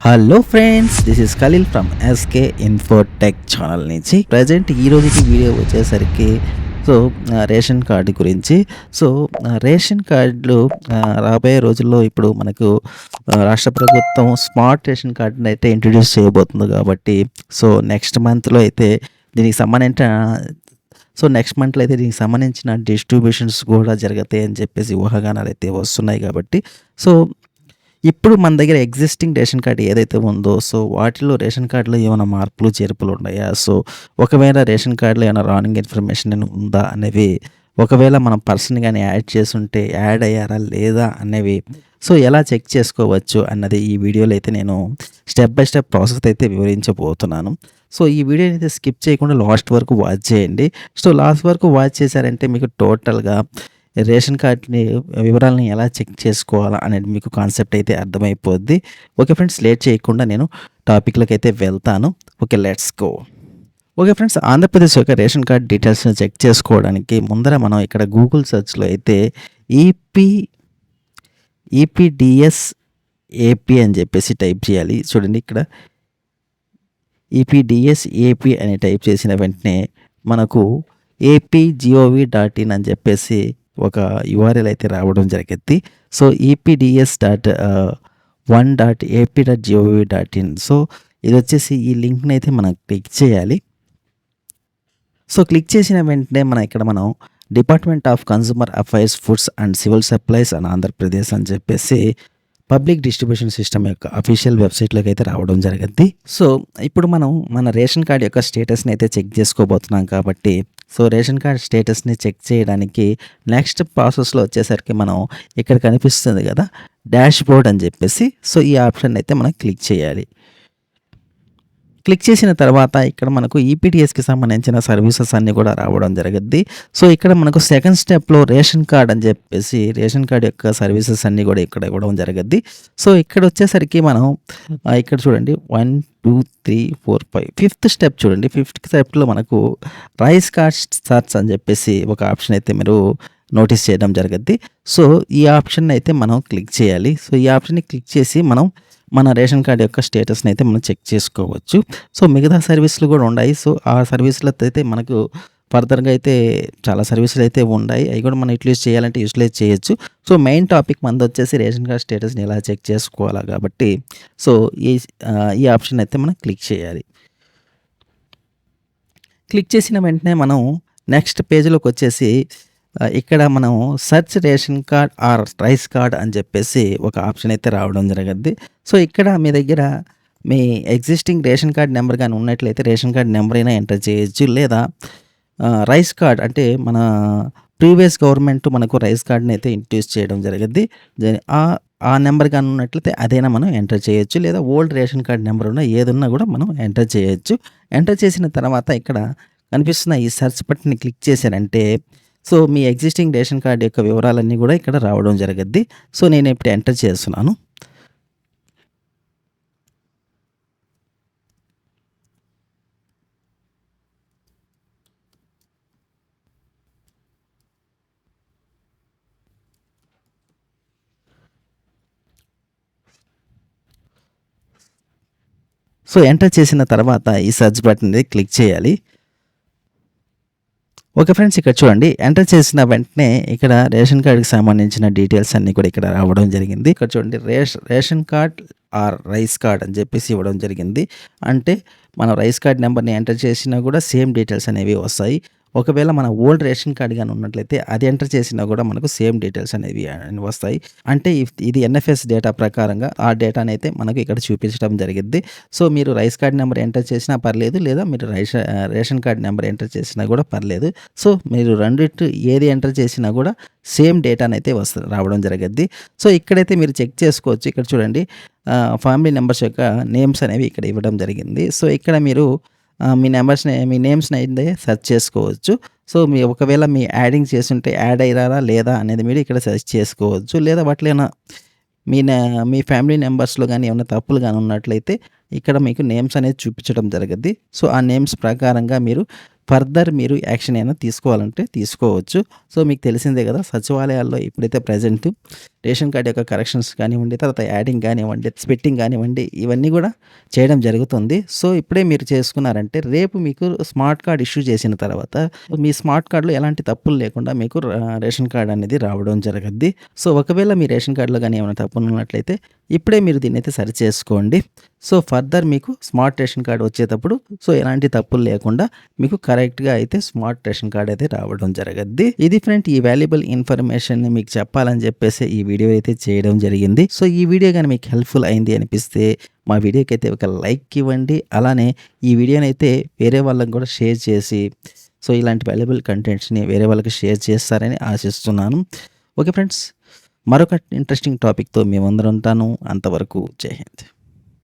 Hello friends this is Khalil from SK Infotech channel నుంచి present ఈ రోజుకి video వచ్చేసరికి సో రేషన్ కార్డు గురించి. సో రేషన్ కార్డులు రాబోయే రోజుల్లో ఇప్పుడు మనకు రాష్ట్ర ప్రభుత్వం స్మార్ట్ రేషన్ కార్డుని అయితే ఇంట్రడ్యూస్ చేయబోతుంది కాబట్టి సో నెక్స్ట్ మంత్లో అయితే దీనికి సంబంధించిన సో నెక్స్ట్ మంత్లో అయితే దీనికి సంబంధించిన డిస్ట్రిబ్యూషన్స్ కూడా జరుగుతాయి అని చెప్పేసి ఊహాగానాలు అయితే వస్తున్నాయి కాబట్టి సో ఇప్పుడు మన దగ్గర ఎగ్జిస్టింగ్ రేషన్ కార్డు ఏదైతే ఉందో సో వాటిలో రేషన్ కార్డులో ఏమైనా మార్పులు చేర్పులు ఉన్నాయా? సో ఒకవేళ రేషన్ కార్డులో ఏమైనా రానింగ్ ఇన్ఫర్మేషన్ ఉందా అనేవి ఒకవేళ మనం పర్సన్ కానీ యాడ్ చేసుంటే యాడ్ అయ్యారా లేదా అనేవి సో ఎలా చెక్ చేసుకోవచ్చు అన్నది ఈ వీడియోలో అయితే నేను స్టెప్ బై స్టెప్ ప్రాసెస్ అయితే వివరించబోతున్నాను. సో ఈ వీడియోని అయితే స్కిప్ చేయకుండా లాస్ట్ వరకు వాచ్ చేయండి. సో లాస్ట్ వరకు వాచ్ చేశారంటే మీకు టోటల్గా రేషన్ కార్డ్ని వివరాలని ఎలా చెక్ చేసుకోవాలా అనేది మీకు కాన్సెప్ట్ అయితే అర్థమైపోద్ది. ఓకే ఫ్రెండ్స్ లేట్ చేయకుండా నేను టాపిక్లోకి అయితే వెళ్తాను. Okay let's go. Okay friends Andhra Pradesh యొక్క రేషన్ కార్డ్ డీటెయిల్స్ని చెక్ చేసుకోవడానికి ముందర మనం ఇక్కడ గూగుల్ సెర్చ్లో అయితే ఈపీ ఈపీడిఎస్ ఏపీ అని చెప్పేసి టైప్ చేయాలి. చూడండి ఇక్కడ. ఈపీడిఎస్ ఏపీ అని టైప్ చేసిన వెంటనే మనకు ఏపీ జిఓవి డాట్ ఇన్ అని చెప్పేసి ఒక యుఆర్ఎల్ అయితే రావడం జరిగింది. So EPDS dot one dot AP dot GOV dot in so ఇది వచ్చేసి ఈ లింక్ని అయితే మనం క్లిక్ చేయాలి. సో క్లిక్ చేసిన వెంటనే మన ఇక్కడ మనం department of consumer affairs foods and civil supplies and Andhra Pradesh అని చెప్పేసి పబ్లిక్ డిస్ట్రిబ్యూషన్ సిస్టమ్ యొక్క అఫీషియల్ వెబ్సైట్లోకి అయితే రావడం జరిగింది. సో ఇప్పుడు మనం మన రేషన్ కార్డ్ యొక్క స్టేటస్ని అయితే చెక్ చేసుకోబోతున్నాం కాబట్టి సో రేషన్ కార్డ్ స్టేటస్ని చెక్ చేయడానికి నెక్స్ట్ ప్రాసెస్లో వచ్చేసరికి మనం ఇక్కడ కనిపిస్తుంది కదా డాష్ బోర్డ్ అని చెప్పేసి. సో ఈ ఆప్షన్ అయితే మనం క్లిక్ చేయాలి. క్లిక్ చేసిన తర్వాత ఇక్కడ మనకు ఈపీటీఎస్కి సంబంధించిన సర్వీసెస్ అన్నీ కూడా రావడం జరుగుద్ది సో ఇక్కడ మనకు సెకండ్ స్టెప్లో రేషన్ కార్డ్ అని చెప్పేసి రేషన్ కార్డ్ యొక్క సర్వీసెస్ అన్నీ కూడా ఇక్కడ ఇవ్వడం జరుగుద్ది సో ఇక్కడ వచ్చేసరికి మనం ఇక్కడ చూడండి one two three four five fifth step చూడండి. ఫిఫ్త్ స్టెప్లో మనకు రైస్ కార్డ్ సర్చ్ అని చెప్పేసి ఒక ఆప్షన్ అయితే మీరు నోటీస్ చేయడం జరుగుద్ది సో ఈ ఆప్షన్ అయితే మనం క్లిక్ చేయాలి. సో ఈ ఆప్షన్ని క్లిక్ చేసి మనం మన రేషన్ కార్డ్ యొక్క స్టేటస్ని అయితే మనం చెక్ చేసుకోవచ్చు. సో మిగతా సర్వీసులు కూడా ఉన్నాయి సో ఆ సర్వీసులతో అయితే మనకు ఫర్దర్గా అయితే చాలా సర్వీసులు అయితే ఉన్నాయి అవి కూడా మనం యూటిలైజ్ చేయాలంటే యూటిలైజ్ చేయొచ్చు. సో మెయిన్ టాపిక్ మనది వచ్చేసి రేషన్ కార్డ్ స్టేటస్ని ఎలా చెక్ చేసుకోవాలా కాబట్టి సో ఈ ఈ ఆప్షన్ అయితే మనం క్లిక్ చేయాలి. క్లిక్ చేసిన వెంటనే మనం నెక్స్ట్ పేజ్లోకి వచ్చేసి ఇక్కడ మనం search ration card or rice card అని చెప్పేసి ఒక ఆప్షన్ అయితే రావడం జరగద్ది. సో ఇక్కడ మీ దగ్గర మీ ఎగ్జిస్టింగ్ రేషన్ కార్డ్ నెంబర్ కానీ ఉన్నట్లయితే రేషన్ కార్డ్ నెంబర్ అయినా ఎంటర్ చేయొచ్చు. లేదా రైస్ కార్డ్ అంటే మన ప్రీవియస్ గవర్నమెంట్ మనకు రైస్ కార్డ్ని అయితే ఇంట్రడ్యూస్ చేయడం జరిగింది ఆ ఆ నెంబర్ కానీ ఉన్నట్లయితే అదైనా మనం ఎంటర్ చేయొచ్చు. లేదా ఓల్డ్ రేషన్ కార్డ్ నెంబర్ ఉన్న ఏదున్నా కూడా మనం ఎంటర్ చేయొచ్చు. ఎంటర్ చేసిన తర్వాత ఇక్కడ కనిపిస్తున్న ఈ సెర్చ్ బటన్ని క్లిక్ చేశారంటే సో మీ ఎగ్జిస్టింగ్ రేషన్ కార్డ్ యొక్క వివరాలన్నీ కూడా ఇక్కడ రావడం జరగద్ది సో నేను ఇప్పుడు ఎంటర్ చేస్తున్నాను. సో ఎంటర్ చేసిన తర్వాత ఈ సర్చ్ బటన్ క్లిక్ చేయాలి. ఓకే ఫ్రెండ్స్ ఇక్కడ చూడండి. ఎంటర్ చేసిన వెంటనే ఇక్కడ రేషన్ కార్డుకి సంబంధించిన డీటెయిల్స్ అన్నీ కూడా ఇక్కడ రావడం జరిగింది. ఇక్కడ చూడండి ration card or rice card అని చెప్పేసి ఇవ్వడం జరిగింది. అంటే మనం రైస్ కార్డ్ నెంబర్ని ఎంటర్ చేసినా కూడా సేమ్ డీటెయిల్స్ అనేవి వస్తాయి. ఒకవేళ మన ఓల్డ్ రేషన్ కార్డ్ కానీ ఉన్నట్లయితే అది ఎంటర్ చేసినా కూడా మనకు సేమ్ డీటెయిల్స్ అనేవి వస్తాయి. అంటే ఇఫ్- ఇది ఎన్ఎఫ్ఎస్ డేటా ప్రకారంగా ఆ డేటాని అయితే మనకు ఇక్కడ చూపించడం జరిగింది సో మీరు రైస్ కార్డ్ నెంబర్ ఎంటర్ చేసినా పర్లేదు లేదా మీరు rice ration card number enter చేసినా కూడా పర్లేదు. సో మీరు రెండిట్టు ఏది ఎంటర్ చేసినా కూడా సేమ్ డేటాని అయితే వస్తు రావడం జరిగింది సో ఇక్కడైతే మీరు చెక్ చేసుకోవచ్చు. ఇక్కడ చూడండి ఫ్యామిలీ నెంబర్స్ యొక్క నేమ్స్ అనేవి ఇక్కడ ఇవ్వడం జరిగింది. సో ఇక్కడ మీరు మీ నెంబర్స్ని మీ నేమ్స్ని అయితే సెర్చ్ చేసుకోవచ్చు. సో మీ ఒకవేళ మీ యాడింగ్ చేస్తుంటే యాడ్ అయ్యారా లేదా అనేది మీరు ఇక్కడ సెర్చ్ చేసుకోవచ్చు. లేదా వాటిలో మీ మీ ఫ్యామిలీ నెంబర్స్లో కానీ ఏమైనా తప్పులు కానీ ఉన్నట్లయితే ఇక్కడ మీకు నేమ్స్ అనేది చూపించడం జరుగుద్ది సో ఆ నేమ్స్ ప్రకారంగా మీరు ఫర్దర్ మీరు యాక్షన్ అయినా తీసుకోవాలంటే తీసుకోవచ్చు. సో మీకు తెలిసిందే కదా సచివాలయాల్లో ఇప్పుడైతే ప్రజెంట్ రేషన్ కార్డు యొక్క కరెక్షన్స్ కానివ్వండి తర్వాత యాడింగ్ కానివ్వండి స్పెట్టింగ్ కానివ్వండి ఇవన్నీ కూడా చేయడం జరుగుతుంది. సో ఇప్పుడే మీరు చేసుకున్నారంటే రేపు మీకు స్మార్ట్ కార్డ్ ఇష్యూ చేసిన తర్వాత మీ స్మార్ట్ కార్డులో ఎలాంటి తప్పులు లేకుండా మీకు రేషన్ కార్డు అనేది రావడం జరగద్ది. సో ఒకవేళ మీ రేషన్ కార్డులో కానీ ఏమైనా తప్పులు ఉన్నట్లయితే ఇప్పుడే మీరు దీన్ని అయితే సరి చేసుకోండి సో ఫర్దర్ మీకు స్మార్ట్ రేషన్ కార్డ్ వచ్చేటప్పుడు సో ఎలాంటి తప్పులు లేకుండా మీకు కరెక్ట్గా అయితే స్మార్ట్ రేషన్ కార్డ్ అయితే రావడం జరగద్ది. ఇది ఫ్రెండ్ ఈ వాల్యుబుల్ ఇన్ఫర్మేషన్ని మీకు చెప్పాలని చెప్పేసి ఈ వీడియో అయితే చేయడం జరిగింది. సో ఈ వీడియో కానీ మీకు హెల్ప్ఫుల్ అయింది అనిపిస్తే మా వీడియోకి అయితే ఒక లైక్ ఇవ్వండి. అలానే ఈ వీడియోని అయితే వేరే వాళ్ళకి కూడా షేర్ చేసి సో ఇలాంటి వాల్యుబుల్ కంటెంట్స్ని వేరే వాళ్ళకి షేర్ చేస్తారని ఆశిస్తున్నాను. ఓకే ఫ్రెండ్స్ మరొక ఇంట్రెస్టింగ్ టాపిక్తో మేమందరం ఉంటాను. అంతవరకు జై హింద్.